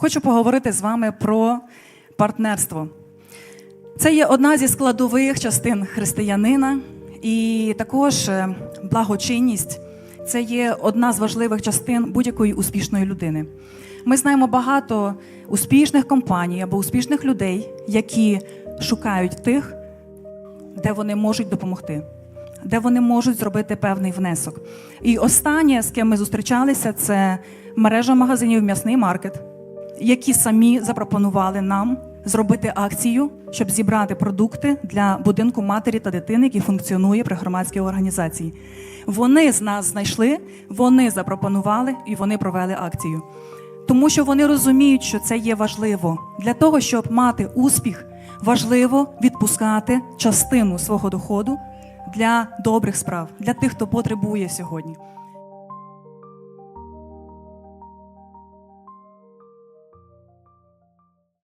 Хочу поговорити з вами про партнерство. Це є одна зі складових частин християнина, і також е, благочинність це є одна з важливих частин будь-якої успішної людини. Ми знаємо багато успішних компаній або успішних людей, які шукають тих, де вони можуть допомогти, де вони можуть зробити певний внесок. І останнє, з ким ми зустрічалися, це мережа магазинів М'ясний маркет, які самі запропонували нам зробити акцію, щоб зібрати продукти для будинку матері та дитини, який функціонує при громадській організації. Вони з нас знайшли, вони запропонували і вони провели акцію. Тому що вони розуміють, що це є важливо для того, щоб мати успіх, важливо відпускати частину свого доходу для добрих справ, для тих, хто потребує сьогодні.